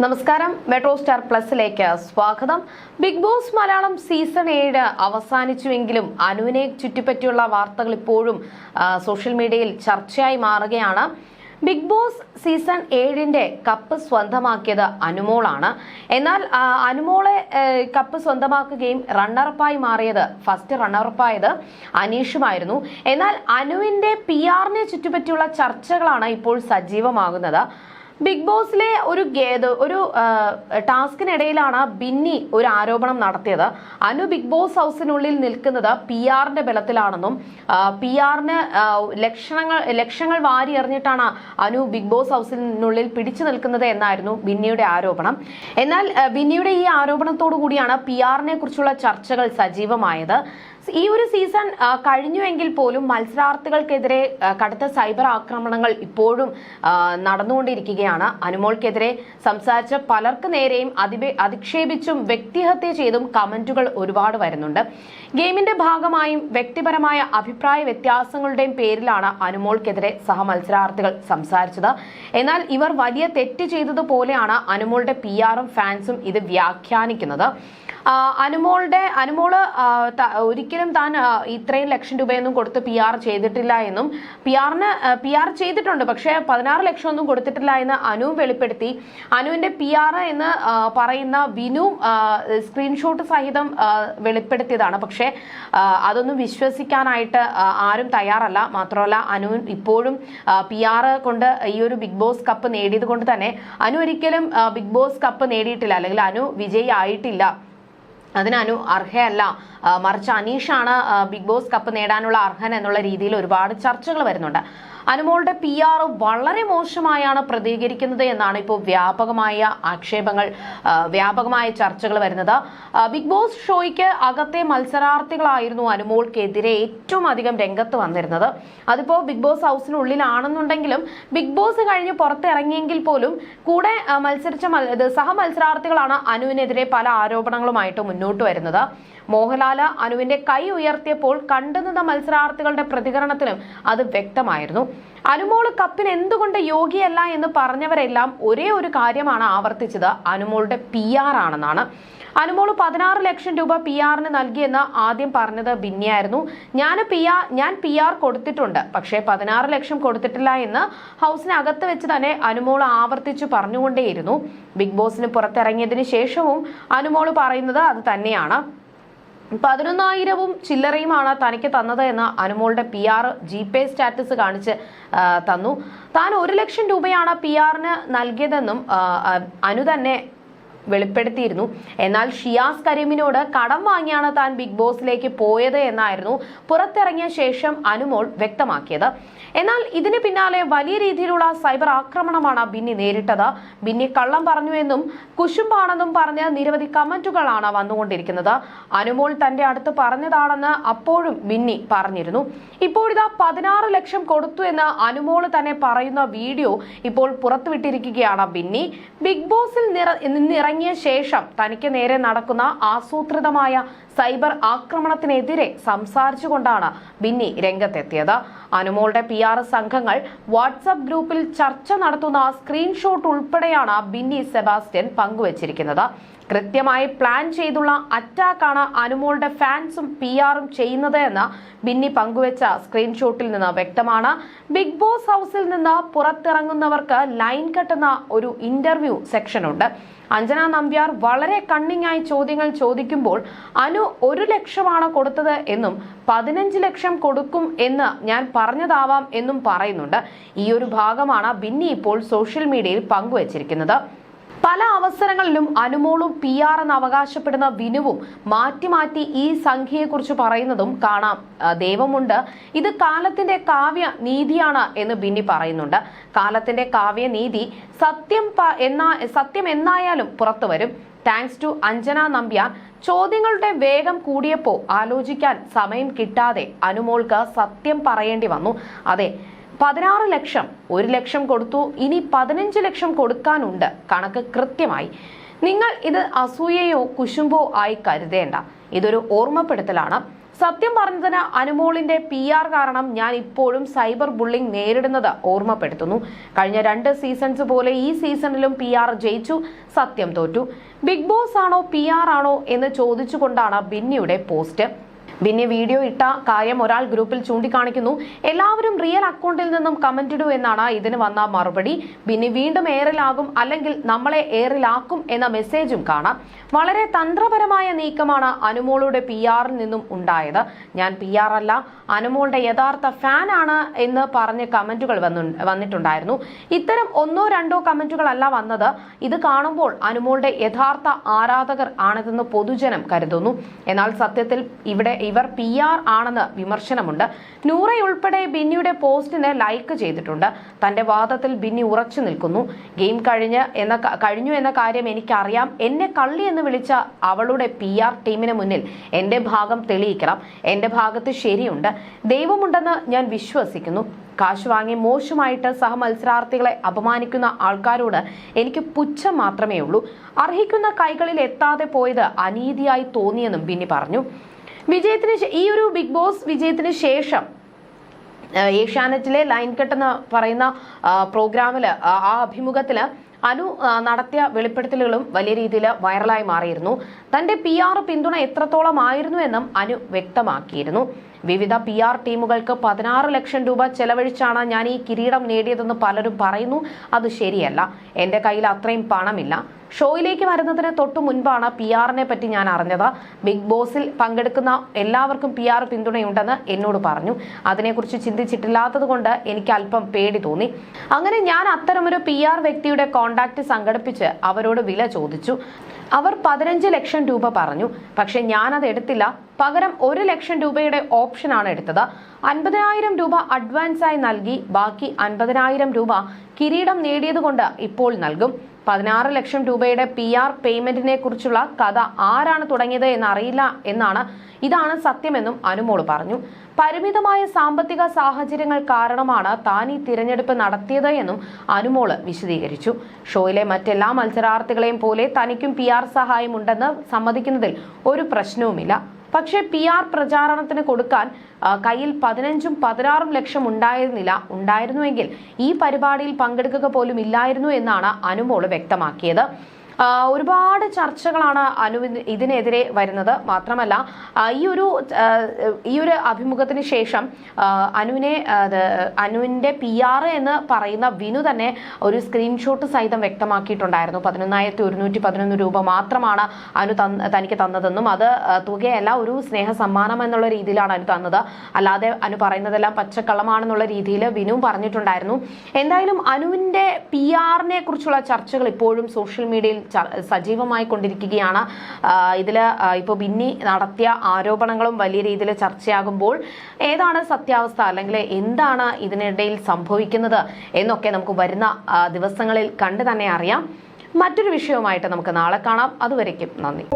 നമസ്കാരം. Metro star പ്ലസിലേക്ക് സ്വാഗതം. Big boss Malayalam season ഏഴ് അവസാനിച്ചുവെങ്കിലും അനുവിനെ ചുറ്റിപ്പറ്റിയുള്ള വാർത്തകൾ ഇപ്പോഴും സോഷ്യൽ മീഡിയയിൽ ചർച്ചയായി മാറുകയാണ്. ബിഗ് ബോസ് സീസൺ ഏഴിന്റെ കപ്പ് സ്വന്തമാക്കിയത് അനുമോളാണ്. എന്നാൽ അനുമോളെ കപ്പ് സ്വന്തമാക്കുകയും റണ്ണറപ്പായി മാറിയത് ഫസ്റ്റ് റണ്ണറപ്പായത് അനീഷുമായിരുന്നു. എന്നാൽ അനുവിന്റെ പി ആറിനെ ചുറ്റിപ്പറ്റിയുള്ള ചർച്ചകളാണ് ഇപ്പോൾ സജീവമാകുന്നത്. ബിഗ് ബോസിലെ ഒരു ഒരു ടാസ്കിനിടയിലാണ് ബിന്നി ഒരു ആരോപണം നടത്തിയത്. അനു ബിഗ് ബോസ് ഹൗസിനുള്ളിൽ നിൽക്കുന്നത് പി ആറിന്റെ ബലത്തിലാണെന്നും പി ആറിന് ലക്ഷണങ്ങൾ ലക്ഷങ്ങൾ വാരി എറിഞ്ഞിട്ടാണ് അനു ബിഗ് ബോസ് ഹൗസിനുള്ളിൽ പിടിച്ചു നിൽക്കുന്നത് എന്നായിരുന്നു ബിന്നിയുടെ ആരോപണം. എന്നാൽ ബിന്നിയുടെ ഈ ആരോപണത്തോടു കൂടിയാണ് പി ആറിനെ കുറിച്ചുള്ള ചർച്ചകൾ സജീവമായത്. ഈ ഒരു സീസൺ കഴിഞ്ഞുവെങ്കിൽ പോലും മത്സരാർത്ഥികൾക്കെതിരെ കടുത്ത സൈബർ ആക്രമണങ്ങൾ ഇപ്പോഴും നടന്നുകൊണ്ടിരിക്കുകയാണ്. അനുമോൾക്കെതിരെ സംസാരിച്ച പലർക്ക് നേരെയും അതിബെ അധിക്ഷേപിച്ചും വ്യക്തിഹത്യ ചെയ്തും കമന്റുകൾ ഒരുപാട് വരുന്നുണ്ട്. ഗെയിമിന്റെ ഭാഗമായും വ്യക്തിപരമായ അഭിപ്രായ വ്യത്യാസങ്ങളുടെയും പേരിലാണ് അനുമോൾക്കെതിരെ സഹമത്സരാർത്ഥികൾ സംസാരിച്ചത്. എന്നാൽ ഇവർ വലിയ തെറ്റ് ചെയ്തതുപോലെയാണ് അനുമോളുടെ പി ആറും ഫാൻസും ഇത് വ്യാഖ്യാനിക്കുന്നത്. അനുമോളുടെ അനുമോൾ ത- ഒരിക്കലും താൻ ഇത്രയും ലക്ഷം രൂപയൊന്നും കൊടുത്ത് പി ആർ ചെയ്തിട്ടില്ല എന്നും. പി ആറിന് പി ആർ ചെയ്തിട്ടുണ്ട് പക്ഷേ പതിനാറ് ലക്ഷം ഒന്നും കൊടുത്തിട്ടില്ല എന്ന് അനു വെളിപ്പെടുത്തി. അനുവിന്റെ പി ആർ എന്ന് പറയുന്ന വിനു സ്ക്രീൻഷോട്ട് സഹിതം വെളിപ്പെടുത്തിയതാണ്. പക്ഷേ അതൊന്നും വിശ്വസിക്കാനായിട്ട് ആരും തയ്യാറല്ല. മാത്രമല്ല അനു ഇപ്പോഴും പി ആർ കൊണ്ട് ഈ ഒരു ബിഗ് ബോസ് കപ്പ് നേടിയത് കൊണ്ട് തന്നെ അനു ഒരിക്കലും ബിഗ് ബോസ് കപ്പ് നേടിയിട്ടില്ല. അല്ലെങ്കിൽ അനു വിജയി ആയിട്ടില്ല. അതിന് അനു അർഹയല്ല. മറിച്ച് അനീഷാണ് ബിഗ് ബോസ് കപ്പ് നേടാനുള്ള അർഹൻ എന്നുള്ള രീതിയിൽ ഒരുപാട് ചർച്ചകൾ വരുന്നുണ്ട്. അനുമോളുടെ പി ആർ വളരെ മോശമായാണ് പ്രതികരിക്കുന്നത് എന്നാണ് ഇപ്പോൾ വ്യാപകമായ ആക്ഷേപങ്ങൾ വ്യാപകമായ ചർച്ചകൾ വരുന്നത്. ബിഗ് ബോസ് ഷോയ്ക്ക് അകത്തെ മത്സരാർത്ഥികളായിരുന്നു അനുമോൾക്കെതിരെ ഏറ്റവും അധികം രംഗത്ത് വന്നിരുന്നത്. അതിപ്പോൾ ബിഗ് ബോസ് ഹൗസിനുള്ളിലാണെന്നുണ്ടെങ്കിലും ബിഗ് ബോസ് കഴിഞ്ഞ് പുറത്തിറങ്ങിയെങ്കിൽ പോലും കൂടെ മത്സരിച്ച സഹ മത്സരാർത്ഥികളാണ് അനുവിനെതിരെ പല ആരോപണങ്ങളുമായിട്ട് മുന്നോട്ട് വരുന്നത്. മോഹൻലാൽ അനുവിന്റെ കൈ ഉയർത്തിയപ്പോൾ കണ്ടുനിന്ന മത്സരാർത്ഥികളുടെ പ്രതികരണത്തിലും അത് വ്യക്തമായിരുന്നു. അനുമോൾ കപ്പിന് എന്തുകൊണ്ട് യോഗ്യയല്ല എന്ന് പറഞ്ഞവരെല്ലാം ഒരേ ഒരു കാര്യമാണ് ആവർത്തിച്ചത്. അനുമോളുടെ പി ആർ ആണെന്നാണ്. അനുമോൾ പതിനാറ് ലക്ഷം രൂപ പി ആറിന് നൽകിയെന്ന് ആദ്യം പറഞ്ഞത് ബിന്നിയായിരുന്നു. ഞാൻ പി ആർ ഞാൻ പി ആർ കൊടുത്തിട്ടുണ്ട്. പക്ഷേ പതിനാറ് ലക്ഷം കൊടുത്തിട്ടില്ല എന്ന് ഹൗസിനകത്ത് വെച്ച് തന്നെ അനുമോൾ ആവർത്തിച്ചു പറഞ്ഞുകൊണ്ടേയിരുന്നു. ബിഗ് ബോസിന് പുറത്തിറങ്ങിയതിന് ശേഷവും അനുമോൾ പറയുന്നത് അത് തന്നെയാണ്. പതിനൊന്നായിരവും ചില്ലറയുമാണ് തനിക്ക് തന്നത് എന്ന് അനുമോളുടെ P R G Pay status കാണിച്ച് തന്നു. താൻ ഒരു ലക്ഷം രൂപയാണ് പി ആറിന് നൽകിയതെന്നും അനു തന്നെ വെളിപ്പെടുത്തിയിരുന്നു. എന്നാൽ ഷിയാസ് കരീമിനോട് കടം വാങ്ങിയാണ് താൻ ബിഗ് ബോസിലേക്ക് പോയത് എന്നായിരുന്നു പുറത്തിറങ്ങിയ ശേഷം അനുമോൾ വ്യക്തമാക്കിയത്. എന്നാൽ ഇതിന് പിന്നാലെ വലിയ രീതിയിലുള്ള സൈബർ ആക്രമണമാണ് ബിന്നി നേരിട്ടത്. ബിന്നി കള്ളം പറഞ്ഞു എന്നും കുശുമ്പാണെന്നും പറഞ്ഞ് നിരവധി കമന്റുകളാണ് വന്നുകൊണ്ടിരിക്കുന്നത്. അനുമോൾ തന്റെ അടുത്ത് പറഞ്ഞതാണെന്ന് അപ്പോഴും ബിന്നി പറഞ്ഞിരുന്നു. ഇപ്പോഴിതാ പതിനാറ് ലക്ഷം കൊടുത്തു എന്ന് അനുമോൾ തന്നെ പറയുന്ന വീഡിയോ ഇപ്പോൾ പുറത്തുവിട്ടിരിക്കുകയാണ് ബിന്നി. ബിഗ് ബോസിൽ നിറ- നിന്നിറങ്ങിയ ശേഷം തനിക്ക് നേരെ നടക്കുന്ന ആസൂത്രിതമായ സൈബർ ആക്രമണത്തിനെതിരെ സംസാരിച്ചുകൊണ്ടാണ് ബിന്നി രംഗത്തെത്തിയത്. അനുമോളുടെ പി ആർ സംഘങ്ങൾ വാട്സപ്പ് ഗ്രൂപ്പിൽ ചർച്ച നടത്തുന്ന സ്ക്രീൻഷോട്ട് ഉൾപ്പെടെയാണ് ബിന്നി സെബാസ്റ്റ്യൻ പങ്കുവച്ചിരിക്കുന്നത്. കൃത്യമായി പ്ലാൻ ചെയ്തുള്ള അറ്റാക്കാണ് അനുമോളുടെ ഫാൻസും പി ആറും ചെയ്യുന്നത് എന്ന് ബിന്നി പങ്കുവച്ച സ്ക്രീൻഷോട്ടിൽ നിന്ന് വ്യക്തമാണ്. ബിഗ് ബോസ് ഹൗസിൽ നിന്ന് പുറത്തിറങ്ങുന്നവർക്ക് ലൈൻ കെട്ടുന്ന ഒരു ഇന്റർവ്യൂ സെക്ഷൻ ഉണ്ട് നമ്പ്യാർ വളരെ കണ്ണിങ് ആയി ചോദ്യങ്ങൾ ചോദിക്കുമ്പോൾ അനു ഒരു ലക്ഷമാണ് കൊടുത്തത് എന്നും പതിനഞ്ച് ലക്ഷം കൊടുക്കും എന്ന് ഞാൻ പറഞ്ഞതാവാം എന്നും പറയുന്നുണ്ട്. ഈ ഒരു ഭാഗമാണ് ബിന്നി ഇപ്പോൾ സോഷ്യൽ മീഡിയയിൽ പങ്കുവച്ചിരിക്കുന്നത്. പല അവസരങ്ങളിലും അനുമോളും പി ആർ എന്ന് അവകാശപ്പെടുന്ന വിനുവും മാറ്റി മാറ്റി ഈ സംഖ്യയെക്കുറിച്ച് പറയുന്നതും കാണാം. ദൈവമുണ്ട്. ഇത് കാലത്തിന്റെ കാവ്യ നീതിയാണ് എന്ന് ബിന്നി പറയുന്നുണ്ട്. കാലത്തിന്റെ കാവ്യ നീതി സത്യം എന്നാ സത്യം എന്നായാലും പുറത്തു വരും. താങ്ക്സ് ടു അഞ്ജന നമ്പ്യാർ ചോദ്യങ്ങളുടെ വേഗം കൂടിയപ്പോൾ ആലോചിക്കാൻ സമയം കിട്ടാതെ അനുമോൾക്ക് സത്യം പറയേണ്ടി വന്നു. അതെ പതിനാറ് ലക്ഷം ഒരു ലക്ഷം കൊടുത്തു. ഇനി പതിനഞ്ച് ലക്ഷം കൊടുക്കാനുണ്ട്. കണക്ക് കൃത്യമായി. നിങ്ങൾ ഇത് അസൂയയോ കുശുമ്പോ ആയി കരുതേണ്ട. ഇതൊരു ഓർമ്മപ്പെടുത്തലാണ്. സത്യം പറഞ്ഞതിന് അനുമോളിന്റെ പി ആർ കാരണം ഞാൻ ഇപ്പോഴും സൈബർ ബുള്ളിംഗ് നേരിടുന്നത് ഓർമ്മപ്പെടുത്തുന്നു. കഴിഞ്ഞ രണ്ട് സീസൺസ് പോലെ ഈ സീസണിലും പി ആർ ജയിച്ചു സത്യം തോറ്റു. ബിഗ് ബോസ് ആണോ പി ആർ ആണോ എന്ന് ചോദിച്ചുകൊണ്ടാണ് ബിന്നിയുടെ പോസ്റ്റ്. ബിന്നി വീഡിയോ ഇട്ട കാര്യം ഒരാൾ ഗ്രൂപ്പിൽ ചൂണ്ടിക്കാണിക്കുന്നു. എല്ലാവരും റിയൽ അക്കൗണ്ടിൽ നിന്നും കമന്റ് ഇടൂ എന്നാണ് ഇതിന് വന്ന മറുപടി. പിന്നെ വീണ്ടും എയറിലാകും അല്ലെങ്കിൽ നമ്മളെ എയറിലാക്കും എന്ന മെസ്സേജും കാണാം. വളരെ തന്ത്രപരമായ നീക്കമാണ് അനുമോളുടെ പി ആറിൽ നിന്നും ഉണ്ടായത്. ഞാൻ പി ആർ അല്ല അനുമോളുടെ യഥാർത്ഥ ഫാൻ ആണ് എന്ന് പറഞ്ഞ് കമന്റുകൾ വന്നു വന്നിട്ടുണ്ടായിരുന്നു. ഇത്തരം ഒന്നോ രണ്ടോ കമന്റുകളല്ല വന്നത്. ഇത് കാണുമ്പോൾ അനുമോളുടെ യഥാർത്ഥ ആരാധകർ ആണിതെന്ന് പൊതുജനം കരുതുന്നു. എന്നാൽ സത്യത്തിൽ ഇവിടെ ഇവർ പി ആർ ആണെന്ന് വിമർശനമുണ്ട്. നൂറയുൾപ്പെടെ ബിന്നിയുടെ പോസ്റ്റിന് ലൈക്ക് ചെയ്തിട്ടുണ്ട്. തന്റെ വാദത്തിൽ ബിന്നി ഉറച്ചു നിൽക്കുന്നു. ഗെയിം കഴിഞ്ഞ് എന്ന കഴിഞ്ഞു എന്ന കാര്യം എനിക്കറിയാം. എന്നെ കള്ളി എന്ന് വിളിച്ച അവളുടെ പി ആർ ടീമിന് മുന്നിൽ എന്റെ ഭാഗം തെളിയിക്കണം. എന്റെ ഭാഗത്ത് ശരിയുണ്ട്. ദൈവമുണ്ടെന്ന് ഞാൻ വിശ്വസിക്കുന്നു. കാശ് വാങ്ങി മോശമായിട്ട് സഹമത്സരാർത്ഥികളെ അപമാനിക്കുന്ന ആൾക്കാരോട് എനിക്ക് പുച്ഛം മാത്രമേ ഉള്ളൂ. അർഹിക്കുന്ന കൈകളിൽ എത്താതെ പോയത് അനീതിയായി തോന്നിയെന്നും ബിന്നി പറഞ്ഞു. വിജയത്തിന് ഈ ഒരു ബിഗ് ബോസ് വിജയത്തിന് ശേഷം ഏഷ്യാനെറ്റിലെ ലൈൻ കട്ട് എന്ന് പറയുന്ന പ്രോഗ്രാമിൽ ആ അഭിമുഖത്തിൽ അനു നടത്തിയ വെളിപ്പെടുത്തലുകളും വലിയ രീതിയിൽ വൈറലായി മാറിയിരുന്നു. തന്റെ പി ആർ പിന്തുണ എത്രത്തോളം ആയിരുന്നു എന്നും അനു വ്യക്തമാക്കിയിരുന്നു. വിവിധ പി ആർ ടീമുകൾക്ക് പതിനാറ് ലക്ഷം രൂപ ചെലവഴിച്ചാണ് ഞാൻ ഈ കിരീടം നേടിയതെന്ന് പലരും പറയുന്നു. അത് ശരിയല്ല. എന്റെ കയ്യിൽ അത്രയും പണമില്ല. ഷോയിലേക്ക് വരുന്നതിന് തൊട്ടു മുൻപാണ് പി ആറിനെ പറ്റി ഞാൻ അറിഞ്ഞത്. ബിഗ് ബോസിൽ പങ്കെടുക്കുന്ന എല്ലാവർക്കും പി ആർ പിന്തുണയുണ്ടെന്ന് എന്നോട് പറഞ്ഞു. അതിനെക്കുറിച്ച് ചിന്തിച്ചിട്ടില്ലാത്തത് കൊണ്ട് എനിക്ക് അല്പം പേടി തോന്നി. അങ്ങനെ ഞാൻ അത്തരമൊരു പി ആർ വ്യക്തിയുടെ കോണ്ടാക്ട് സംഘടിപ്പിച്ച് അവരോട് വില ചോദിച്ചു. അവർ പതിനഞ്ച് ലക്ഷം രൂപ പറഞ്ഞു. പക്ഷെ ഞാനത് എടുത്തില്ല. പകരം ഒരു ലക്ഷം രൂപയുടെ ഓപ്ഷനാണ് എടുത്തത്. അൻപതിനായിരം രൂപ അഡ്വാൻസായി നൽകി. ബാക്കി അൻപതിനായിരം രൂപ കിരീടം നേടിയതുകൊണ്ട് ഇപ്പോൾ നൽകും. പതിനാറ് ലക്ഷം രൂപയുടെ പി ആർ പേയ്മെന്റിനെ കുറിച്ചുള്ള കഥ ആരാണ് തുടങ്ങിയത് എന്നറിയില്ല എന്നാണ് ഇതാണ് സത്യമെന്നും അനുമോൾ പറഞ്ഞു. പരിമിതമായ സാമ്പത്തിക സാഹചര്യങ്ങൾ കാരണമാണ് താൻ ഈ തിരഞ്ഞെടുപ്പ് നടത്തിയത് എന്നും അനുമോൾ വിശദീകരിച്ചു. ഷോയിലെ മറ്റെല്ലാ മത്സരാർത്ഥികളെയും പോലെ തനിക്കും പി ആർ സഹായം ഉണ്ടെന്ന് സമ്മതിക്കുന്നതിൽ ഒരു പ്രശ്നവുമില്ല. പക്ഷേ പി ആർ പ്രചാരണത്തിന് കൊടുക്കാൻ കയ്യിൽ പതിനഞ്ചും പതിനാറും ലക്ഷം ഉണ്ടായിരുന്നില്ല. ഉണ്ടായിരുന്നുവെങ്കിൽ ഈ പരിപാടിയിൽ പങ്കെടുക്കുക പോലും ഇല്ലായിരുന്നു എന്നാണ് അനുമോൾ വ്യക്തമാക്കിയത്. ഒരുപാട് ചർച്ചകളാണ് അനു ഇതിനെതിരെ വരുന്നത്. മാത്രമല്ല ഈ ഒരു ഈ ഒരു അഭിമുഖത്തിന് ശേഷം അനുവിനെ അനുവിന്റെ പി ആർ എന്ന് പറയുന്ന വിനു തന്നെ ഒരു സ്ക്രീൻഷോട്ട് സഹിതം വ്യക്തമാക്കിയിട്ടുണ്ടായിരുന്നു. പതിനൊന്നായിരത്തി ഒരുന്നൂറ്റി പതിനൊന്ന് രൂപ മാത്രമാണ് അനു തനിക്ക് തന്നതെന്നും അത് തുകയല്ല ഒരു സ്നേഹ സമ്മാനം എന്നുള്ള രീതിയിലാണ് അനു തന്നത്. അല്ലാതെ അനു പറയുന്നതെല്ലാം പച്ചക്കള്ളമാണെന്നുള്ള രീതിയിൽ വിനു പറഞ്ഞിട്ടുണ്ടായിരുന്നു. എന്തായാലും അനുവിന്റെ പി ആറിനെ കുറിച്ചുള്ള ചർച്ചകൾ ഇപ്പോഴും സോഷ്യൽ മീഡിയയിൽ സജീവമായി കൊണ്ടിരിക്കുകയാണ്. ഇതിൽ ഇപ്പോൾ ബിന്നി നടത്തിയ ആരോപണങ്ങളും വലിയ രീതിയിൽ ചർച്ചയാകുമ്പോൾ ഏതാണ് സത്യാവസ്ഥ? അല്ലെങ്കിൽ എന്താണ് ഇതിനിടയിൽ സംഭവിക്കുന്നത്? എന്നൊക്കെ നമുക്ക് വരുന്ന ദിവസങ്ങളിൽ കണ്ടു തന്നെ അറിയാം. മറ്റൊരു വിഷയവുമായിട്ട് നമുക്ക് നാളെ കാണാം. അതുവരയ്ക്കും നന്ദി.